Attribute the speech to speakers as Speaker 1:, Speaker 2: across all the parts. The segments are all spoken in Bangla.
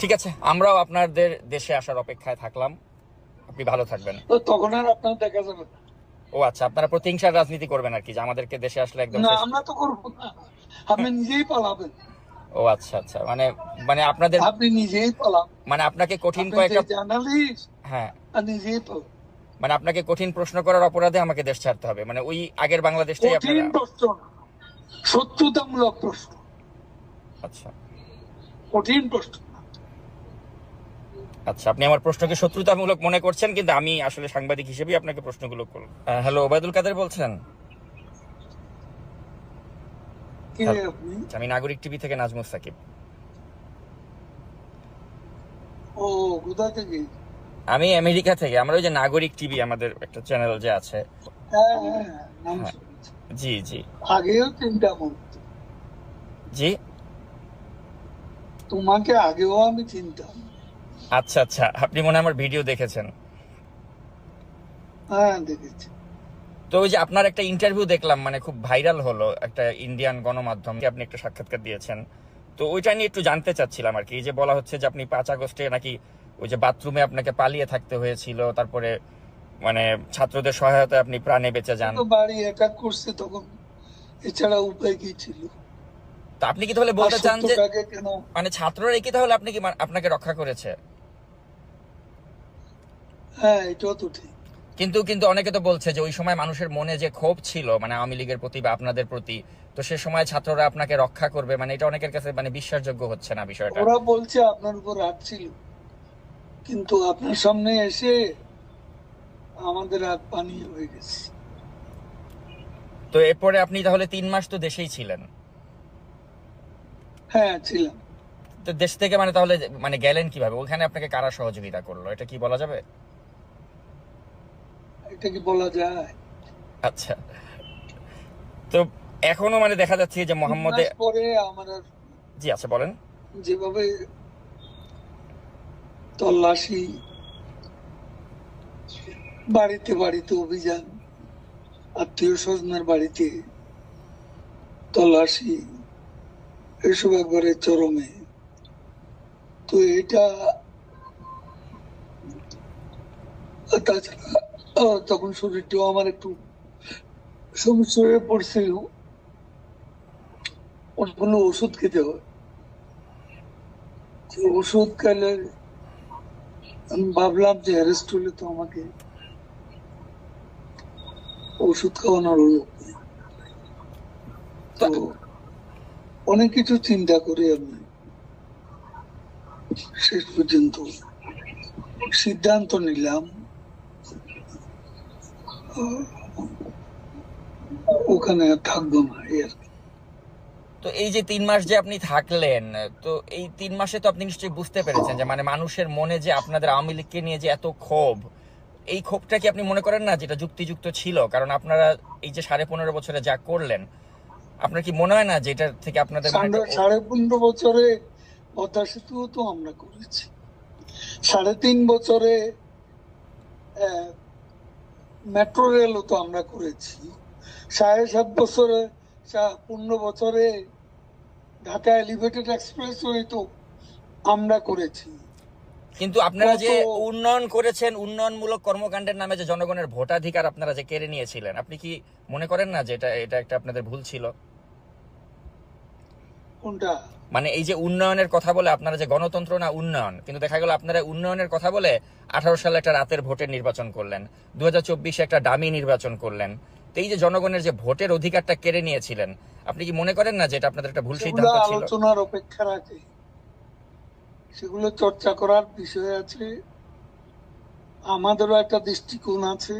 Speaker 1: ঠিক আছে আমরাও আপনাদের দেশে আসার অপেক্ষায় থাকলাম। আপনি ভালো থাকবেন।
Speaker 2: তখন আর আপনার দেখা যাবে
Speaker 1: ও আচ্ছা আপনারা প্রতিহিংসার রাজনীতি করবেন আর কি যে আমাদেরকে দেশে আসলে একদম
Speaker 2: না আমরা তো করব না। আপনি নিজেই পালাবেন।
Speaker 1: ও আচ্ছা আচ্ছা মানে মানে আপনাদের
Speaker 2: আপনি নিজেই পালান
Speaker 1: মানে আপনাকে কঠিন কয়েকটা
Speaker 2: জার্নালিস্ট
Speaker 1: হ্যাঁ।
Speaker 2: নিজেই পালান
Speaker 1: মানে আপনাকে কঠিন প্রশ্ন করার অপরাধে আমাকে দেশ ছাড়তে হবে। মানে ওই আগের বাংলাদেশটাই
Speaker 2: কঠিন
Speaker 1: আপনারা
Speaker 2: প্রশ্ন সত্যতামূলক প্রশ্ন।
Speaker 1: আচ্ছা।
Speaker 2: কঠিন প্রশ্ন।
Speaker 1: আচ্ছা আপনি আমার প্রশ্নকে শত্রুতামূলক মনে করছেন কিন্তু আমি আসলে সাংবাদিক হিসেবেই আপনাকে প্রশ্নগুলো করব। হ্যালো ওবায়দুল কাদের বলছেন? আচ্ছা, আমি নাগরিক টিভি থেকে নাজমুস সাকিব।
Speaker 2: ও কোথা থেকে?
Speaker 1: আমি আমেরিকা থেকে আমরা ওই যে নাগরিক টিভি আমাদের একটা চ্যানেল যে আছে।
Speaker 2: হ্যাঁ হ্যাঁ নাম
Speaker 1: হ্যাঁ। জি জি।
Speaker 2: আগেও চিন্তা করতো
Speaker 1: জি?
Speaker 2: তোমাকে আগেও আমি চিনতাম।
Speaker 1: আচ্ছা আচ্ছা। আপনি মনে আমার ভিডিও দেখেছেন।
Speaker 2: হ্যাঁ দেখেছি।
Speaker 1: তো ওই যে আপনার একটা ইন্টারভিউ দেখলাম মানে খুব ভাইরাল হলো একটা ইন্ডিয়ান গণমাধ্যম আপনি একটা সাক্ষাৎকার দিয়েছেন। তো ওইটা নিয়ে একটু জানতে চাচ্ছিলাম আর কি। এই যে বলা হচ্ছে যে আপনি পাঁচ আগস্টে নাকি ওই যে বাথরুমে আপনাকে পালিয়ে থাকতে হয়েছিল তারপরে মানে ছাত্রদের সহায়তায় আপনি প্রাণে বেঁচে যান।
Speaker 2: বাড়ি অ্যাটাক করছে তখন এছাড়া উপায় কি ছিল?
Speaker 1: তো আপনি কি তাহলে বলতে চান যে মানে ছাত্ররা কি তাহলে আপনি কি আপনাকে রক্ষা করেছে?
Speaker 2: হ্যাঁ এটাও তো ঠিক।
Speaker 1: কিন্তু কিন্তু অনেকে তো বলছে যে ওই সময় মানুষের মনে যে ক্ষোভ ছিল মানে আওয়ামী লীগের প্রতি বা আপনাদের প্রতি তো সে সময় ছাত্ররা আপনাকে রক্ষা করবে মানে এটা অনেকের কাছে মানে বিশ্বাসযোগ্য হচ্ছে না বিষয়টা।
Speaker 2: ওরা বলছে আপনার উপর রাগ ছিল। কিন্তু আপনার সামনে এসে আমাদের হাত পানি হয়ে গেছে।
Speaker 1: তো এরপরে আপনি তাহলে তিন মাস তো দেশেই ছিলেন।
Speaker 2: হ্যাঁ ছিলাম।
Speaker 1: তো দেশ থেকে মানে তাহলে মানে গেলেন কীভাবে? ওখানে আপনাকে কারা সহযোগিতা করল? এটা কি বলা যাবে?
Speaker 2: এটা কি বলা যায়।
Speaker 1: আচ্ছা। তো এখনও মানে দেখা যাচ্ছে যে মোহাম্মদে
Speaker 2: পরে আমার
Speaker 1: জি আচ্ছা বলেন।
Speaker 2: যেভাবে তল্লাশি বাড়িতে বাড়িতে অভিযান আত্মীয় স্বজনের বাড়িতে তল্লাশি এসব একবারে চরমে। তো এটা তাছাড়া তখন শরীরটাও আমার একটু সমস্যা হয়ে পড়ছিল অনেকগুলো ওষুধ খেতে হয়। ওষুধ খেলে আমি ভাবলাম যে অ্যারেস্ট হলে তো আমাকে ওষুধ খাওয়ানোর তো অনেক কিছু চিন্তা করি আমি। শেষ পর্যন্ত সিদ্ধান্ত নিলাম। ওখানে থাকব না
Speaker 1: তো এই যে তিন মাস যে আপনি থাকলেন তো এই তিন মাসে তো আপনি নিশ্চয়ই বুঝতে পেরেছেন যে মানে মানুষের মনে যে আপনাদের আওয়ামী লীগকে নিয়ে যে এত ক্ষোভ এই ক্ষোভটা কি আপনি মনে করেন না যেটা যুক্তিযুক্ত ছিল? কারণ আপনারা এই যে সাড়ে পনেরো বছরে যা করলেন আপনার কি মনে হয় না যে এটা থেকে আপনাদের
Speaker 2: সাড়ে- সাড়ে পনেরো বছরে পদ্মা সেতুও তো আমরা করেছি। সাড়ে তিন বছরে মেট্রো রেলও তো আমরা করেছি। সাড়ে সাত বছরে পূর্ণ বছরে ঢাকা এলিভেটেড এক্সপ্রেস তো আমরা করেছি।
Speaker 1: কিন্তু আপনারা যে উন্নয়ন করেছেন উন্নয়নমূলক কর্মকাণ্ডের নামে যে জনগণের ভোটাধিকার আপনারা যে কেড়ে নিয়েছিলেন আপনি কি মনে করেন না যে এটা এটা একটা আপনাদের ভুল ছিল?
Speaker 2: কোনটা?
Speaker 1: মানে এই যে উন্নয়নের কথা বলে আপনারা যে গণতন্ত্র না উন্নয়ন কিন্তু দেখা গেল আপনারা উন্নয়নের কথা বলে আঠারো সালে একটা রাতের ভোটের নির্বাচন করলেন দু হাজার একটা দামি নির্বাচন করলেন। তো এই যে জনগণের যে ভোটের অধিকারটা কেড়ে নিয়েছিলেন আপনি কি মনে করেন না যে এটা আপনাদের একটা ভুল সিদ্ধান্ত ছিল?
Speaker 2: আলোচনার অপেক্ষা রাখে। সেগুলো চর্চা করার বিষয় আছে। আমাদেরও একটা দৃষ্টিকোণ আছে।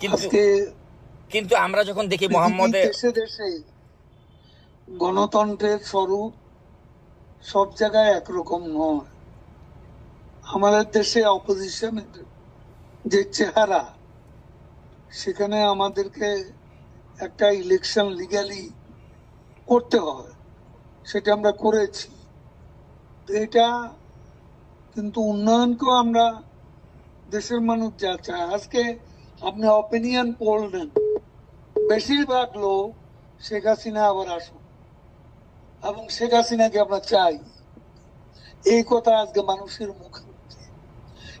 Speaker 1: কিন্তু কিন্তু আমরা যখন দেখি মোহাম্মদে
Speaker 2: দেশে দেশে গণতন্ত্রের স্বরূপ সব জায়গায় একরকম নয়। আমাদের দেশে অপোজিশনের যে চেহারা, সেখানে আমাদেরকে একটা ইলেকশন লিগালি করতে হয়, সেটা আমরা করেছি। এটা কিন্তু উন্নয়নকেও আমরা দেশের মানুষ যা চায়। আজকে আপনি অপিনিয়ন পোল বেশিরভাগ লোক শেখ হাসিনা আবার আসুন এবং শেখ হাসিনাকে আমরা চাই এই কথা আজকে মানুষের মুখে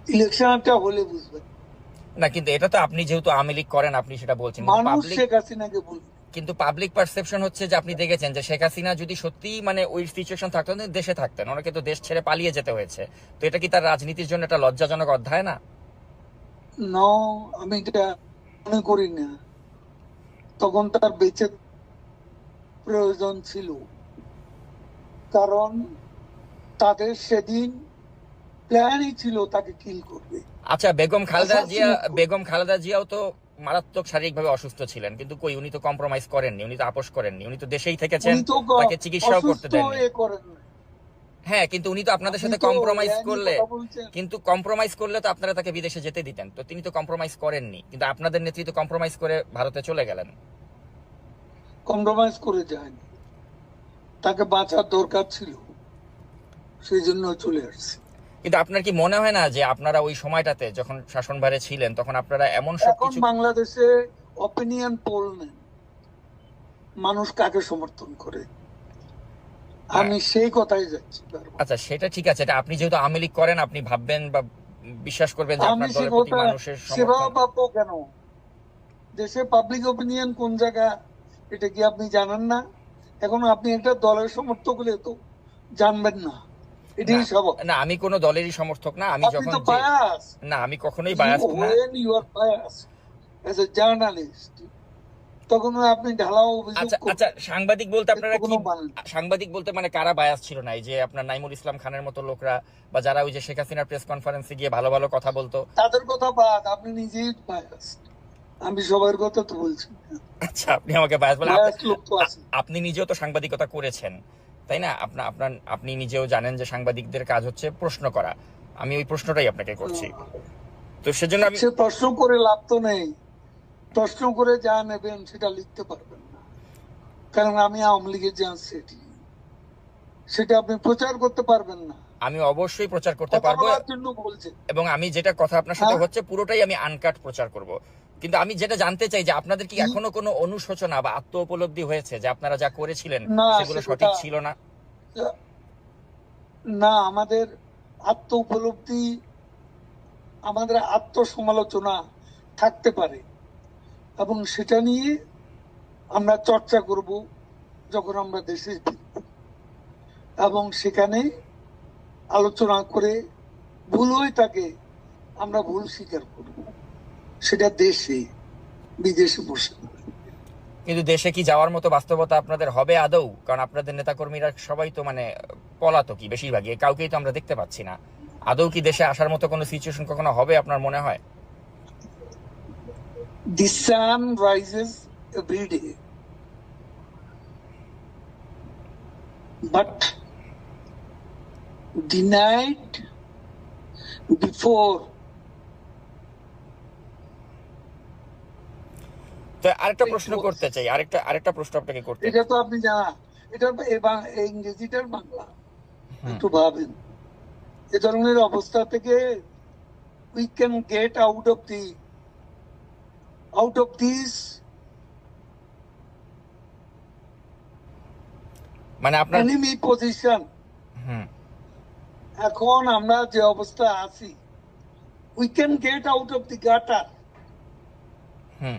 Speaker 2: ইলেকশনটা হলে বুঝবেন।
Speaker 1: না কিন্তু এটা তো আপনি যেহেতু আওয়ামী লীগ করেন আপনি সেটা বলছেন।
Speaker 2: মানুষ শেখ হাসিনাকে বলবে।
Speaker 1: কিন্তু পাবলিক পারসেপশন হচ্ছে যে আপনি দেখেছেন যে শেখ হাসিনা যদি সত্যি মানে ওই সিচুয়েশন থাকতো দেশে থাকতেন। ওনাকে তো দেশ ছেড়ে পালিয়ে যেতে হয়েছে। তো এটা কি তার রাজনীতির জন্য একটা লজ্জাজনক অধ্যায় না?
Speaker 2: ন আমি এটা মনে করি না। তখন তার বেঁচে প্রয়োজন ছিল। কারণ তাদের সেদিন প্ল্যানই ছিল তাকে কিল করবে।
Speaker 1: আচ্ছা বেগম খালেদা জিয়া বেগম খালেদা জিয়াও তো মারাত্মক শারীরিকভাবে অসুস্থ ছিলেন কিন্তু কই উনি তো কম্প্রোমাইজ করেননি উনি তো আপোষ করেননি উনি তো দেশেই থেকেছেন তাকে চিকিৎসাও করতে দেননি।
Speaker 2: হয়ে।
Speaker 1: হ্যাঁ কিন্তু উনি তো আপনাদের সাথে কম্প্রোমাইজ করলে কিন্তু কম্প্রোমাইজ করলে তো আপনারা তাকে বিদেশে যেতে দিতেন তো তিনি তো কম্প্রোমাইজ করেননি কিন্তু আপনাদের নেতৃত্ব কম্প্রোমাইজ করে ভারতে চলে গেলেন।
Speaker 2: কম্প্রোমাইজ করে যায়নি। তাকে বাঁচার দরকার ছিল। সেই জন্য চলে আসছে।
Speaker 1: কিন্তু আপনার কি মনে হয় না যে আপনারা ওই সময়টাতে যখন শাসনভারে ছিলেন তখন আপনারা এমন
Speaker 2: এখন
Speaker 1: সবকিছু
Speaker 2: বাংলাদেশে অপিনিয়ন পোল নেন মানুষ কাকে সমর্থন করে? আমি সেই কথাই যাচ্ছি
Speaker 1: আচ্ছা সেটা ঠিক আছে। এটা আপনি যেহেতু আওয়ামী লীগ করেন আপনি ভাববেন বা বিশ্বাস করবেন যে আপনার দলের প্রতি মানুষের
Speaker 2: সেবা
Speaker 1: সমর্থন।
Speaker 2: কেন? দেশে পাবলিক অপিনিয়ন কোন জায়গা? এটা কি আপনি জানেন না? এখন আপনি একটা দলের সমর্থক হলে তো জানবেন না। এটাই স্বাভাবিক
Speaker 1: না আমি কোনো দলেরই সমর্থক না আমি যখন
Speaker 2: বায়াস
Speaker 1: না আমি কখনোই বায়াস্ট না।
Speaker 2: you are biased as a journalist তখন আপনি ঢালাও
Speaker 1: আচ্ছা আচ্ছা সাংবাদিক বলতে আপনারা কি সাংবাদিক বলতে মানে কারা বায়াস ছিল না? এই যে আপনার নাইমুল ইসলাম খানের মতো লোকরা বা যারা ওই যে শেখ হাসিনার প্রেস কনফারেন্সে গিয়ে ভালো ভালো কথা বলতো।
Speaker 2: তাদের কথা বাদ আপনি নিজেই বায়াস আমি সবার কথা তো বলছি।
Speaker 1: আচ্ছা আপনি আমাকে বায়াস আপনি নিজেও তো সাংবাদিকতা করেছেন তাই না? আপনার আপনার আপনি নিজেও জানেন যে সাংবাদিকদের কাজ হচ্ছে প্রশ্ন করা। আমি ওই প্রশ্নটাই আপনাকে করছি। তো সেজন্য আমি
Speaker 2: সে প্রশ্ন করে লাভ তো নেই। প্রশ্ন করে যা নেবেন সেটা লিখতে পারবেন না। কারণ আমি আওয়ামী লীগের যে সেটি সেটা আপনি প্রচার করতে পারবেন না।
Speaker 1: আমি অবশ্যই প্রচার করতে পারব এবং আমি যেটা কথা আপনার সাথে
Speaker 2: হ্যাঁ।
Speaker 1: হচ্ছে পুরোটাই আমি আনকাট প্রচার করব। কিন্তু আমি যেটা জানতে চাই যে আপনাদের কি এখনও কোনো অনুশোচনা বা আত্ম উপলব্ধি হয়েছে যে আপনারা যা করেছিলেন সেগুলো সঠিক ছিল না?
Speaker 2: না আমাদের আত্ম উপলব্ধি আমাদের আত্মসমালোচনা থাকতে পারে। এবং সেটা নিয়ে আমরা চর্চা করব যখন আমরা দেশে ফিরব। এবং সেখানে আলোচনা করে ভুল হয়ে থাকে আমরা ভুল স্বীকার করব। সেটা দেশে বিদেশে বসে
Speaker 1: কিন্তু দেশে কি যাওয়ার মতো বাস্তবতা আপনাদের হবে আদৌ? কারণ আপনাদের নেতাকর্মীরা সবাই তো মানে পলাতকই বেশিরভাগই কাউকেই তো আমরা দেখতে পাচ্ছি না। আদৌ কি দেশে আসার মতো কোনো সিচুয়েশন কখনো হবে আপনার মনে হয়?
Speaker 2: The sun rises every day. But the night before
Speaker 1: তো আরেকটা প্রশ্ন করতে চাই আরেকটা আরেকটা প্রশ্ন আপনাকে করতে
Speaker 2: এটা তো আপনি জানা এটা ইংরেজিটার বাংলা। একটু ভাবেন। এ ধরনের অবস্থা থেকে we can get out of the out of this
Speaker 1: মানে আপনার
Speaker 2: এনিমি পজিশন এখন আমরা যে অবস্থা আছি we can get out of the gutter
Speaker 1: hmm.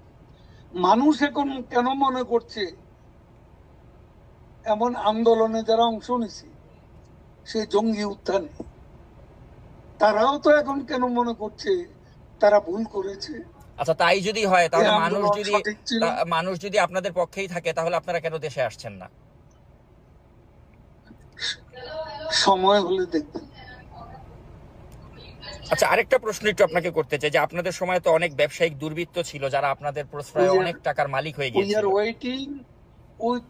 Speaker 2: মানুষ এখন কেন মনে করছে এমন আন্দোলনে যারা অংশ নিছে? সে জঙ্গি উত্থানে তারাও তো এখন কেন মনে করছে? তারা ভুল করেছে।
Speaker 1: আচ্ছা তাই যদি হয় তাহলে মানুষ যদি মানুষ যদি আপনাদের পক্ষেই থাকে তাহলে আপনারা কেন দেশে আসছেন না?
Speaker 2: সময় হলে দেখবেন।
Speaker 1: আচ্ছা আরেকটা প্রশ্ন একটু আপনাকে করতে চাই যে আপনাদের সময় তো অনেক ব্যবসায়িক দুর্বৃত্ত ছিল যারা আপনাদের প্রশ্রয়ে অনেক টাকার মালিক হয়ে
Speaker 2: উই
Speaker 1: গিয়েছিল।
Speaker 2: আর ওয়েটিং উইথ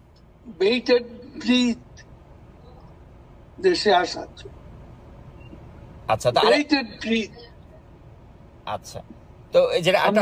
Speaker 2: বেটেড ব্রিথ দেশে আসার
Speaker 1: আচ্ছা তো আরে-
Speaker 2: Wait
Speaker 1: আচ্ছা তো এই যেটা
Speaker 2: আমরা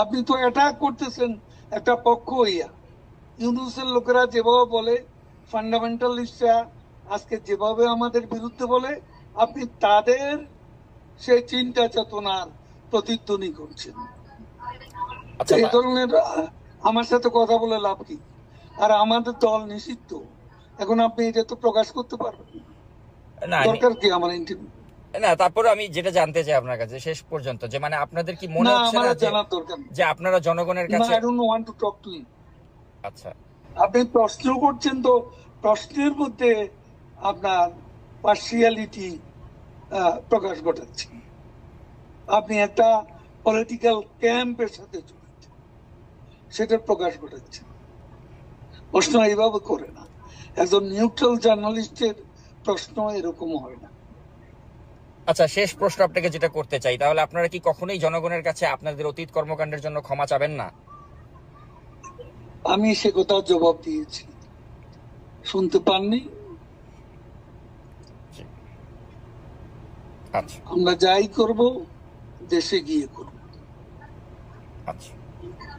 Speaker 2: আপনি তো অ্যাটাক করতেছেন একটা পক্ষ হইয়া। ইউনুসের লোকেরা যেভাবে বলে ফান্ডামেন্টালিস্টরা আজকে যেভাবে আমাদের বিরুদ্ধে বলে আপনি তাদের সেই চিন্তা চেতনার প্রতিধ্বনি করছেন।
Speaker 1: আচ্ছা
Speaker 2: এই ধরনের আমার সাথে কথা বলে লাভ কি? আর আমাদের দল নিষিদ্ধ। এখন আপনি এটা তো প্রকাশ করতে পারবেন দরকার কি আমার ইন্টারভিউ
Speaker 1: না তারপরে আমি যেটা জানতে চাই আপনার কাছে শেষ পর্যন্ত যে মানে আপনাদের কি মনে হচ্ছে না যে- আপনারা জনগণের কাছে
Speaker 2: I don't want to talk to you
Speaker 1: আচ্ছা।
Speaker 2: আপনি প্রশ্ন করছেন তো প্রশ্নের মধ্যে আপনার পার্সিয়ালিটি প্রকাশ ঘটাচ্ছেন আপনি একটা পলিটিক্যাল ক্যাম্পের সাথে জড়িত। সেটার প্রকাশ ঘটাচ্ছেন প্রশ্ন এইভাবে করে না। একজন নিউট্রাল জার্নালিস্টের প্রশ্ন এরকম হয় না।
Speaker 1: আচ্ছা শেষ প্রশ্ন আপনাকে যেটা করতে চাই তাহলে আপনারা কি কখনোই জনগণের কাছে আপনাদের অতীত কর্মকাণ্ডের জন্য ক্ষমা চাবেন না?
Speaker 2: আমি সে কথা জবাব দিয়েছি। শুনতে পাননি?
Speaker 1: আচ্ছা।
Speaker 2: আমরা যাই করব দেশে গিয়ে করব।
Speaker 1: আচ্ছা।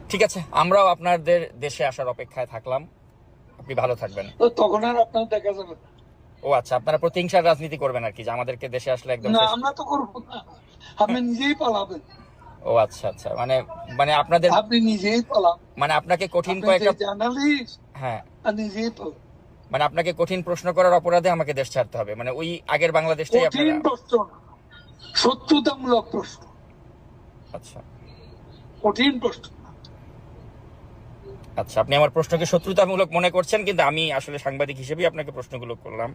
Speaker 1: ঠিক আছে আমরাও আপনাদের দেশে আসার অপেক্ষায় থাকলাম। আপনি ভালো থাকবেন।
Speaker 2: তো তখন আর আপনার দেখা যাবে না।
Speaker 1: ও আচ্ছা আপনারা প্রতিহিংসার রাজনীতি করবেন আর কি যে আমাদেরকে দেশে আসলে একদম
Speaker 2: না আমরা তো করব না। আপনি নিজেই পালাবেন।
Speaker 1: ও আচ্ছা আচ্ছা মানে মানে আপনাদের
Speaker 2: আপনি নিজেই পালান
Speaker 1: মানে আপনাকে কঠিন
Speaker 2: আপনি
Speaker 1: কয়েকটা
Speaker 2: জার্নালিস্ট
Speaker 1: হ্যাঁ।
Speaker 2: আর নিজেই পালান
Speaker 1: মানে আপনাকে কঠিন প্রশ্ন করার অপরাধে আমাকে দেশ ছাড়তে হবে মানে ওই আগের বাংলাদেশটাই
Speaker 2: কঠিন
Speaker 1: আপনারা
Speaker 2: প্রশ্ন সত্যতামূলক প্রশ্ন।
Speaker 1: আচ্ছা।
Speaker 2: কঠিন প্রশ্ন।
Speaker 1: আচ্ছা আপনি আমার প্রশ্নকে শত্রুতামূলক মনে করছেন, কিন্তু আমি আসলে সাংবাদিক হিসেবেই আপনাকে প্রশ্নগুলো করলাম।